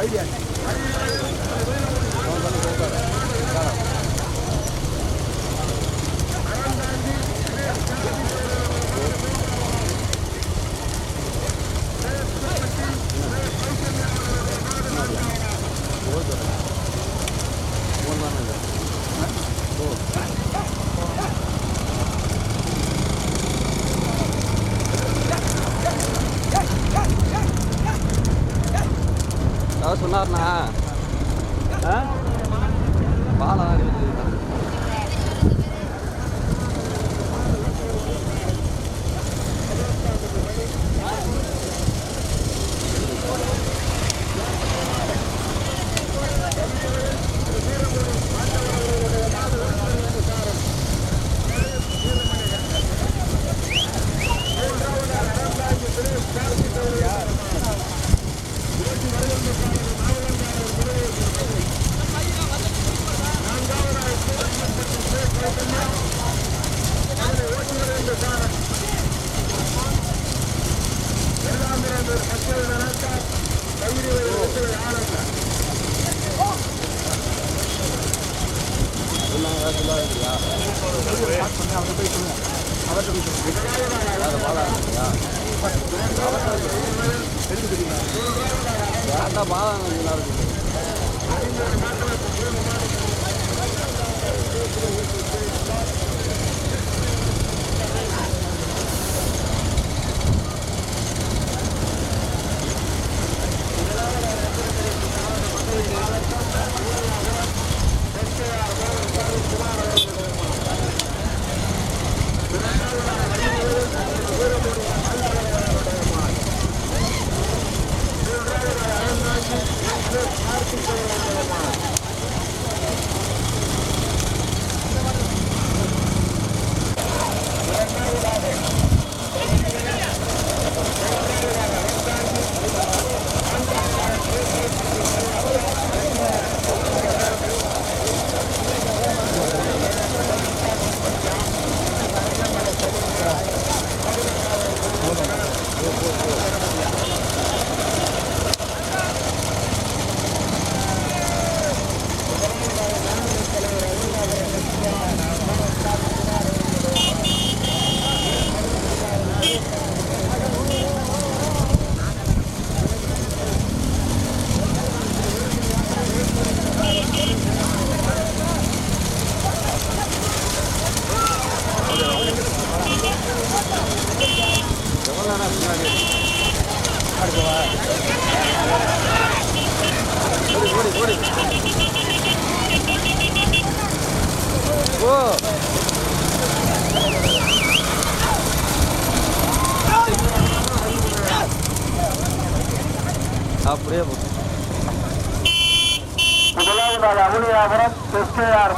Haydi.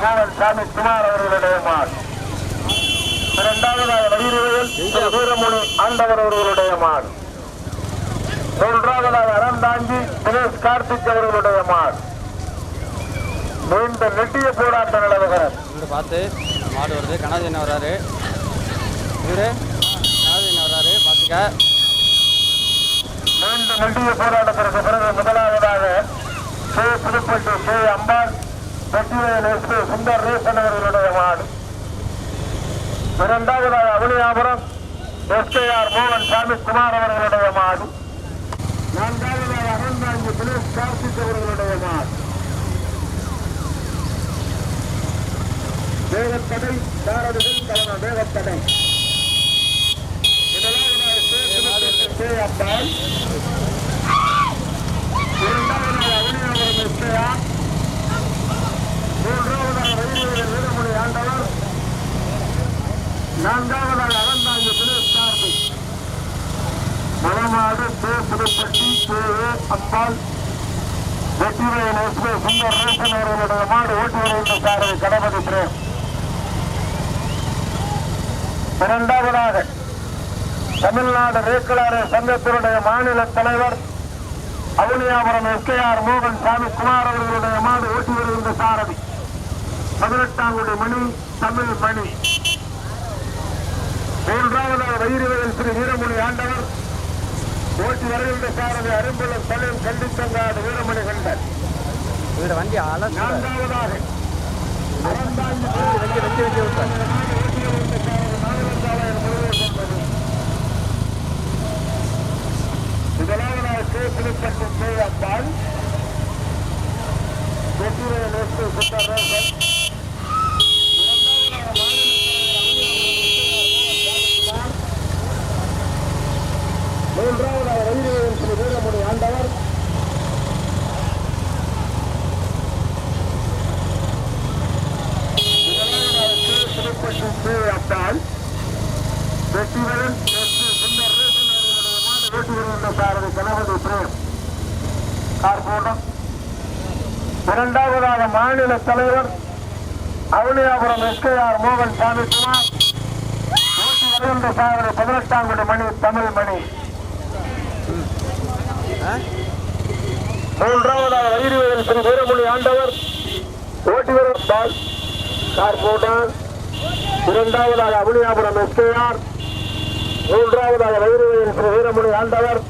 மோகன் சாமி குமார் அவர்களுடைய மாடு இரண்டாவதாக திரு வீரமணி ஆண்டவர் அவர்களுடைய மாடு மூன்றாவதாக அறந்தாங்கி தினேஷ் கார்த்திக் அவர்களுடைய மாடு நீண்ட நெட்டிய போராட்டம் நிலவுகிறது இவரு பார்த்து மாடு வருது கணாதி என்ன வராரு இவரு கணாதி என்ன வராரு பார்த்துக்க. நீண்ட நெட்டிய போராட்டத்திற்கு பிறகு முதலாவதாக சே புதுப்பட்டு சே Ambal Vetrivel S P Sundaresan அவர்களுடைய மாடு. இரண்டாவதாக அவனியாபுரம் எஸ்கேஆர் மோகன் சாமி குமார் அவர்களுடைய மாடு. நான்காவதாக அகந்தாங்கி தினேஷ் கார்த்திக் அவர்களுடைய மாடு. தேவத்தடை சாரதிகள் தலைமை தேவத்தடை. இரண்டாவது அவனியாபுரம் எஸ் கே ஆர் மூன்றாவதாக ரயில்வே வீரமணி ஆண்டவர். நான்காவதாக Aranthangi Dinesh Karthik மலமாடு K. Pudupatti K. A. Ambal. Vetrivel S Sundaresan அவர்களுடைய மாடு ஓட்டி வருகின்ற சாரதி கணபதி இரண்டாவதாக தமிழ்நாடு ரேக்கலாறு சங்கத்தினுடைய மாநில தலைவர் அவனியாபுரம் எஸ்கேஆர் மோகன் சாமி குமார் அவர்களுடைய மாடு ஓட்டி வருகின்ற சாரதி. பதினெட்டாங்குடி மணி தமிழ் மணி மூன்றாவதாக வைரவயல் ஸ்ரீ வீரமணி ஆண்டவர் ஓட்டி வருகின்ற சாரதி அரும்புலம் தலைவர் கண்டித்தங்காடு வீரமணி கண்டர் இவரோட வண்டி அலசு நான்காவதாக அறந்தாங்கி வெஞ்சி வெஞ்சி வெஞ்சி விட்டார் முதலாவதாக கேப்பிடிப்பட்டு அம்பாள் வெற்றியை நோக்கி சுத்தரேசன் மூன்றாவதாக வைரவன் ஸ்ரீ வீரமணி ஆண்டவர் அப்பால் வெற்றிவரன் சுந்தர் சாரதி கணபதி பிரேம் இரண்டாவதாக மாநில தலைவர் அவனியாபுரம் எஸ்கேஆர் மோகன் சாமி குமார். பதினெட்டாம் கோடி மணி தமிழ் மணி. மூன்றாவதாக வைரவேல் திரு வீரமொழி ஆண்டவர். ஓட்டி வரும் பால் கார்போட்டான் இரண்டாவதாக அவனியாபுரம் எஸ்கேஆர். மூன்றாவதாக வைரவேல் ஸ்ரீ வீரமணி ஆண்டவர்.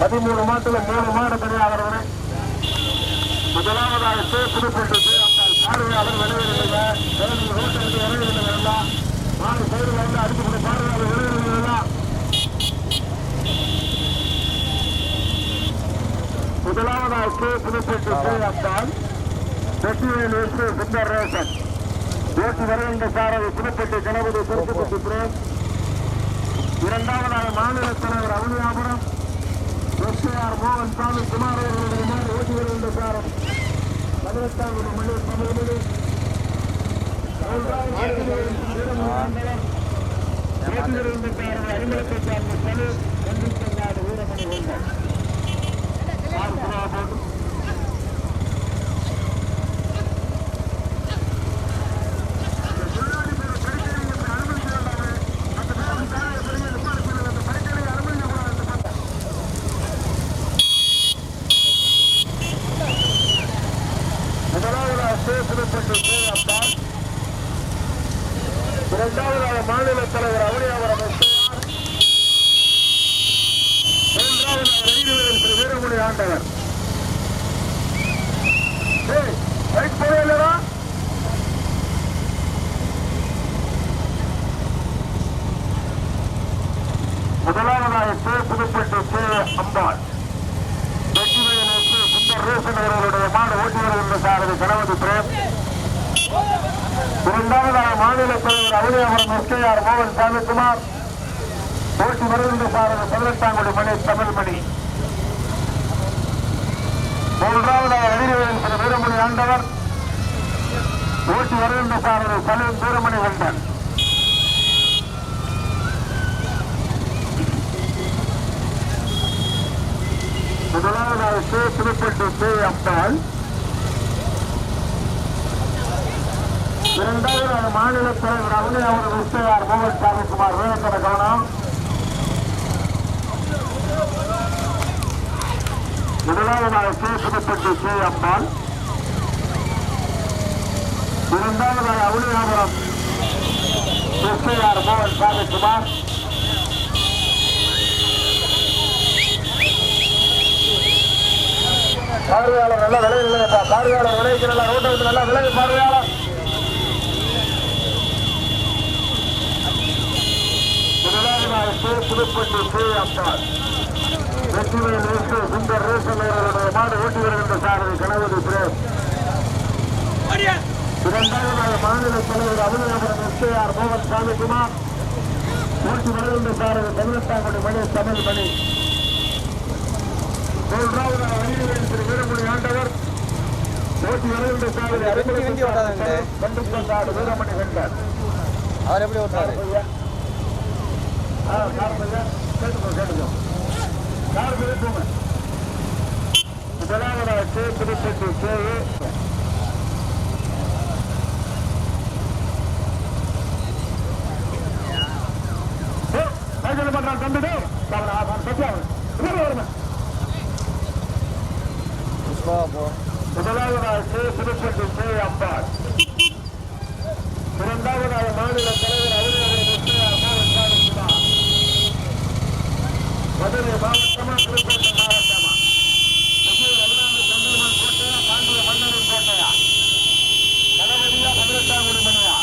பதிமூணு மாட்டுல மூணு மாடு தனியாகிறவரே முதலாவதாக புதுப்பட்டு பார்வையாளர் வெளியிடுங்க ரோட்டிற்கு வெளியிடுங்க மாடு சைடு வந்து அடித்து பார்வையாளர் முதலாவதாக கே புதுப்பட்டு அம்பாள் வெற்றிவேல் சுந்தர் ரேசன் ஓட்டி வருகின்ற சாரதி கணபதி இரண்டாவதாக மாநில தலைவர் அவனியாபுரம் எஸ்ஆர் மோகன் சாமி குமார் அவர்களுடைய மாடு ஓட்டி வருகின்ற சாரதி பதினெட்டாவது மணி தமிழ் அறிமுகத்தை சார்ந்த சலு கண்டித்தங்காடு வீரமணி ஒன்றார் இரண்டாவதாக மாநில தலைவர் அவனியாவரம் மூன்றாவதாக ரயில்வேல் வீரமணி ஆண்டவர். ரைட் போடலையா முதலாவதாக K Pudupattu K Ambal. Sundaresan அவர்களுடைய மாடு ஓட்டி வருகின்ற சாரதி கணவதி பிரேம். இரண்டாவதாக மாநில தலைவர் அவனியாபுரம் எஸ்கேஆர் மோகன் சாமிக்குமார் போட்டி வருகின்ற சாரதி பதினெட்டாங்குடி மணி தமிழ்மணி மூன்றாவதாக வெளியுறவு திரு வீரமணி ஆண்டவர். ஓட்டி வருகின்ற சாரதி சலீம் வீரமணி கண்டன் முதலாவதாக கே திருப்பட்டு கே இரண்டாவது அது மாநில தலைவர் அவனே அவர் விஸ்வயார் மோகன் சாமிக்குமார் வேதத்தன கவனம் முதலாவதாக கே கே அம்பாள். இரண்டாவதாக அவனியாபுரம் விஸ்வயார் மோகன் சாமிக்குமார் பார்வையாளர் நல்லா விலை பார்வையாளர் விலைக்கு நல்லா ரோட்டத்துக்கு நல்லா விலை பார்வையாளர். முதலாவதாக K Pudupattu K Ambal Vetrivel S. Sundaresan அவர்களுடைய மாடு ஓட்டி வருகின்ற சாரதி கணபதி பிரேம். இரண்டாவதாக மாநில தலைவர் அபிநயபுரம் எஸ்கேஆர் மோகன் சாமிக்குமார் ஓட்டி வருகின்ற சாரதி பதினெட்டாம் கோடி மணி தமிழ் மணி. மூன்றாவதாக வணிகவேல் திரு வீரமணி ஆண்டவர் ஓட்டி வருகின்ற சாரதி வெட்டி வெட்டி ஓட்டாதீங்க. கண்டுபிடித்தாடு வீரமணி வென்றார். அவர் எப்படி ஓட்டுறாரு? முதலாவதாக கே திருப்பதி கே வந்துடு அவன் அவன் பற்றி அவன் இவன் வருவன் புஷ்பா போ முதலாவதாக கே புதுப்பட்டி கே அம்பாள் இரண்டாவதாக மாநில தலைவர் அலுவலர் முத்தையார் மோகன் சாமிக்குமா மதுரை மாவட்டமா புதுக்கோட்டை மாவட்டமா ஒசூர் ரகுநாத செந்தில்மன் கோட்டையா பாண்டிய மன்னரின் கோட்டையா கணபதியா பதினெட்டாம் குடி மணியா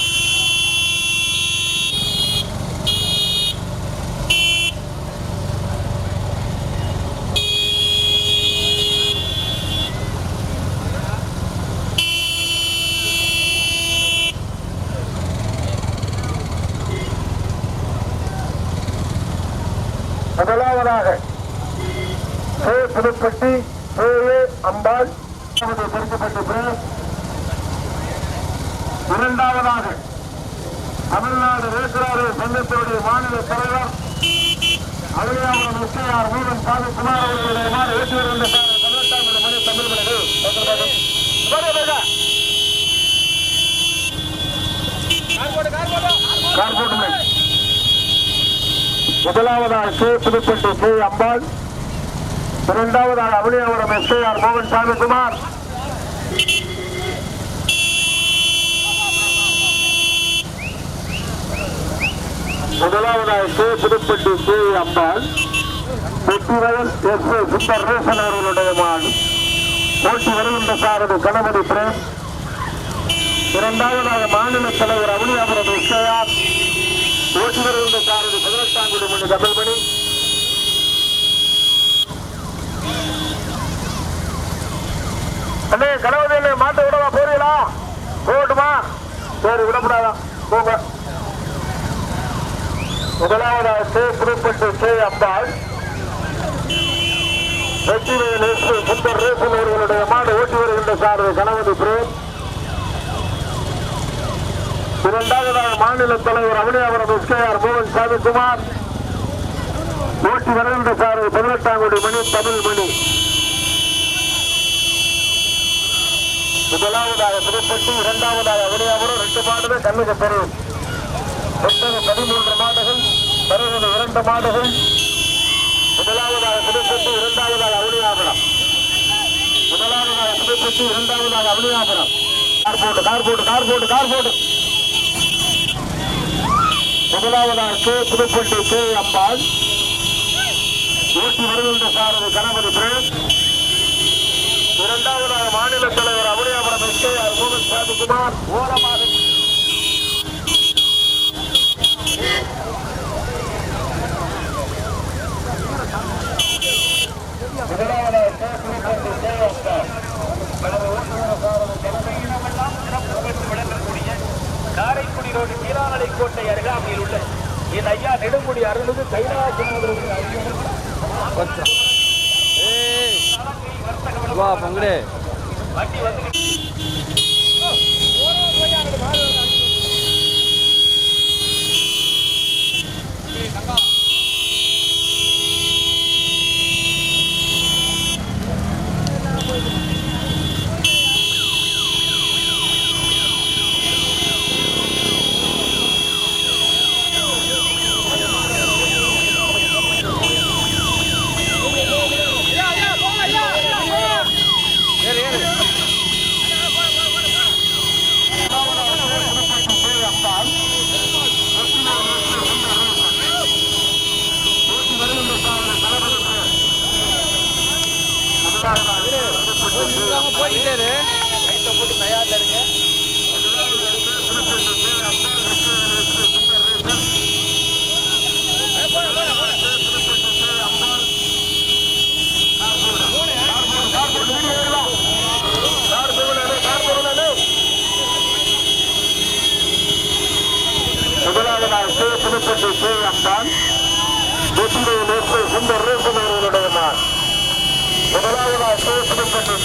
முதலாவதாக K Pudupatti K A Ambal பெருக்கப்பட்டு பிரேஸ் இரண்டாவதாக தமிழ்நாடு ரேசராறு சங்கத்தினுடைய மாநில தலைவர் அவையாவரம் முத்தையார் மூவன் சாமி குமார் அவர்களுடைய மாறு ஏற்றி வருகின்ற சார் பதினெட்டாம் மணி தமிழ் மணி கார்போர்ட் மணி முதலாவதாக கே புதுப்பட்டி கே அம்பாள். இரண்டாவதாக அவனியாபுரம் ஆர் மோகன் சாமிக்குமார் முதலாவதாக K Pudupatti K Ambal. Vetrivayal S A Sundaresan அவர்களுடைய மாடு போட்டி வருகின்ற சாரதி கணபதி பிரேம். இரண்டாவதாக மாநில தலைவர் அவனியாபுரம் ஆர். ஓட்டி வருகின்ற சாரதி பதினெட்டாம் குடி மணி தமிழ்மணி அண்ணே கணவதியில மாட்ட விடவா போறீங்களா? போட்டுமா சரி விடக்கூடாதா? போங்க. முதலாவதாக சே புதுப்பட்டு கே அம்பாள். வெற்றிவேல் சுந்தர் ரேசன் அவர்களுடைய மாடு ஓட்டி வருகின்ற சாரதி கணவதி பிரேம். இரண்டாவதாக மாநில தலைவர் அவனியாபுரம் எஸ்கேஆர் மோகன் குமார். நூற்றி வருகின்ற சார் பதினெட்டாம் கோடி மணி தமிழ் மணி. முதலாவதாக திருப்பட்டி இரண்டாவதாக அவனியாபுரம் ரெண்டு மாடுகள் கண்ணுக்கு பெறும் மொத்தம் பதிமூன்று மாடுகள் பிறகு இரண்டு மாடுகள். முதலாவதாக திருப்பட்டி இரண்டாவதாக அவளியாபுரம் முதலாவதாக திருப்பட்டி இரண்டாவதாக அவளியாபுரம் கார் போட்டு கார் போட்டு கார் போட்டு கார் போட்டு. முதலாவதாக புதுப்பட்டி கே. அம்பாள். ஊட்டி வருகின்ற சாரதி கணபதி பிரேம். இரண்டாவதாக மாநில தலைவர் அபுரியாபுரம் எஸ். கே. ஆர். மோகன் சாமிக்குமார் ஓரமாக. முதலாவதாக கே. புதுப்பட்டி கே. அம்பாள். கடந்த சாரதி கணபதி காரைக்குடி ரோடு கீழாநடை கோட்டை அருகாமையில் உள்ள என் ஐயா நெடுங்குடி அருள்மிகு கைலாசநாதருக்கு வா பங்குடு வண்டி வந்து வெற்றியை நேற்று சுந்தர் ரேசன் அவர்களுடைய நாள் முதலாவதாக கே புதுப்பட்டி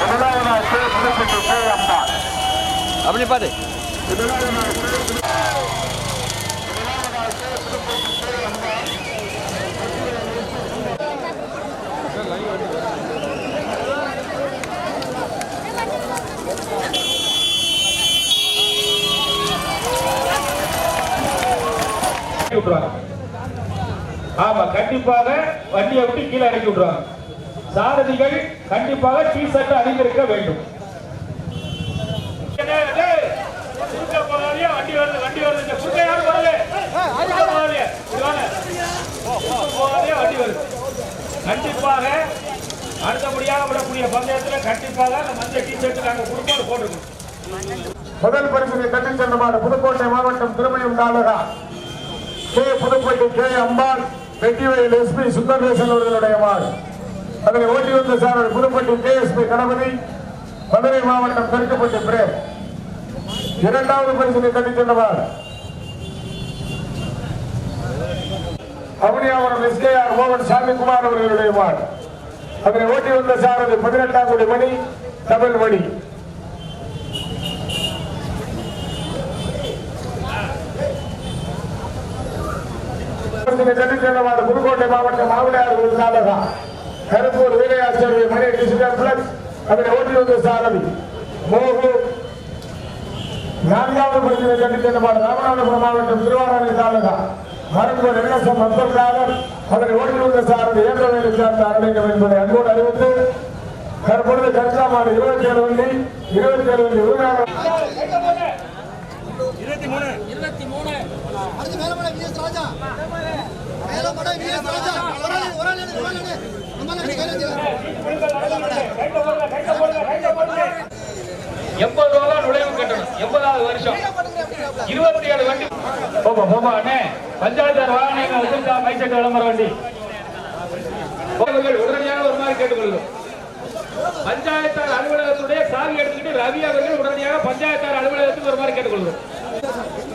முதலாவதாக கே புதுப்பட்டி அப்படி பாரு. முதலாவதாக கே முதலாவதாக விட்டுருவாங்க ஆமா கண்டிப்பாக வண்டியை விட்டு கீழே இறக்கி விட்டுருவாங்க சாரதிகள் கண்டிப்பாக டி ஷர்ட் அணிந்திருக்க வேண்டும். வண்டி வருது வண்டி வருது குறுக்க யாரும் போகாதீங்க, வண்டி வருது. கண்டிப்பாக அடுத்தபடியாக விடக்கூடிய பந்தயத்தில் கண்டிப்பாக அந்த மஞ்சள் டி ஷர்ட் நாங்கள் கொடுப்போம் போட்டுக்கணும் முதல் பரிசினை தட்டி சென்ற மாடு புதுக்கோட்டை மாவட்டம் Thirumayam taluka. K Pudupatti K Ambal Vettivayal S P Sundaresan அவர்களுடைய வாழ் அதனை ஓட்டி வந்த sir Pudupatti K S P Ganapathi Madurai மாவட்டம் தெற்குப்பட்டி பிரேம். இரண்டாவது பரிசினை தட்டி அவனியாவரம் மாடு. அவனியாவரம் எஸ்கேஆர் மோகன் சாமிக்குமார் அவர்களுடைய வாழ் அதனை ஓட்டி வந்த சார் பதினெட்டாம் கோடி மணி தமிழ் மணி. புதுக்கோட்டை மாவட்டம் மாவட்ட சாலகா கருப்பூர் வீரையாச்சேரி மணி டிஜிட்டல் பிளஸ் அதனை ஓட்டி வந்த சாரதி மோகு நான்காவது பரிசு சென்னிச்சேரவாடு ராமநாதபுரம் மாவட்டம் திருவாரூர் தாலுகா மருத்துவர் என்எஸ்எம் அப்துல்காதர் அதனை ஓட்டி வந்த சாரதி ஏற்றவேலை சார்ந்த அரணிகம் என்பதை அன்போடு அறிவித்து தற்பொழுது கருத்தாமாடு இருபத்தி ஏழு வண்டி இருபத்தி ஏழு வண்டி உருவாக அடுத்து மேல போட விஎஸ் ராஜா. மேல போட விஎஸ் ராஜா. ஒரு ஆளு ஒரு ஆளு ஒரு ஆளு. நம்ம ஆளு கையில எண்பது ரூபா நுழைவு கட்டணும் எண்பதாவது வருஷம். இருபத்தி ஏழு வண்டி. அண்ணே. பஞ்சாயத்தார் வாகனங்க வச்சிருக்கா மைசெட் விளம்பர வண்டி. உடனடியாக ஒரு மாதிரி கேட்டுக்கொள்கிறோம் பஞ்சாயத்தார் அலுவலகத்துடைய சாவி எடுத்துக்கிட்டு ரவி அவர்கள் உடனடியாக பஞ்சாயத்தார் அலுவலகத்துக்கு ஒரு மாதிரி கேட்டுக்கொள்கிறோம்